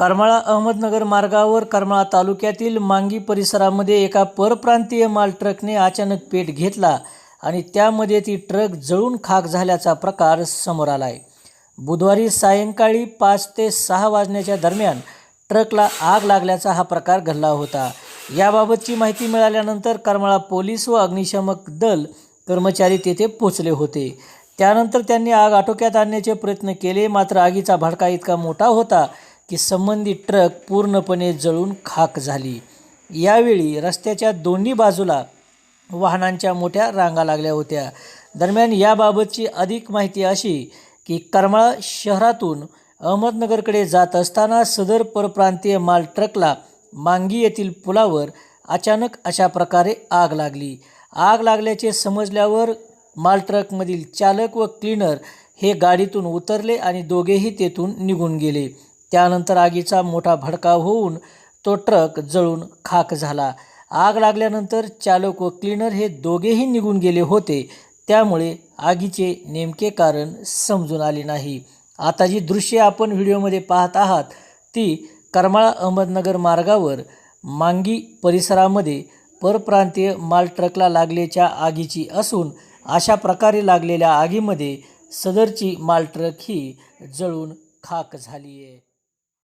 करमाळा अहमदनगर मार्गावर करमाळा तालुक्यातील मांगी परिसरामध्ये एका परप्रांतीय माल ट्रकने अचानक पेट घेतला आणि त्यामध्ये ती ट्रक जळून खाक झाल्याचा प्रकार समोर आला आहे बुधवारी सायंकाळी पाच ते सहा वाजण्याच्या दरम्यान ट्रकला आग लागल्याचा हा प्रकार घडला होता. याबाबतची माहिती मिळाल्यानंतर करमाळा पोलीस व अग्निशमक दल कर्मचारी तेथे पोचले होते. त्यानंतर त्यांनी आग आटोक्यात आणण्याचे प्रयत्न केले मात्र आगीचा भडका इतका मोठा होता की संबंधित ट्रक पूर्णपणे जळून खाक झाली. यावेळी रस्त्याच्या दोन्ही बाजूला वाहनांच्या मोठ्या रांगा लागल्या होत्या. दरम्यान याबाबतची अधिक माहिती अशी की करमाळा शहरातून अहमदनगरकडे जात असताना सदर परप्रांतीय माल ट्रकला मांगी येथील पुलावर अचानक अशा प्रकारे आग लागली. आग लागल्याचे समजल्यावर माल ट्रकमधील चालक व क्लीनर हे गाडीतून उतरले आणि दोघेही तेथून निघून गेले. त्यानंतर आगीचा मोठा भडकाव होऊन तो ट्रक जळून खाक झाला. आग लागल्यानंतर चालक व क्लीनर हे दोघेही निघून गेले होते. त्यामुळे आगीचे नेमके कारण समजून आले नाही. आता जी दृश्ये आपण व्हिडिओमध्ये पाहत आहात ती करमाळा अहमदनगर मार्गावर मांगी परिसरामध्ये परप्रांतीय माल ट्रकला लागल्याच्या आगीची असून अशा प्रकारे लागलेल्या आगीमध्ये सदरची माल ट्रक ही जळून खाक झाली आहे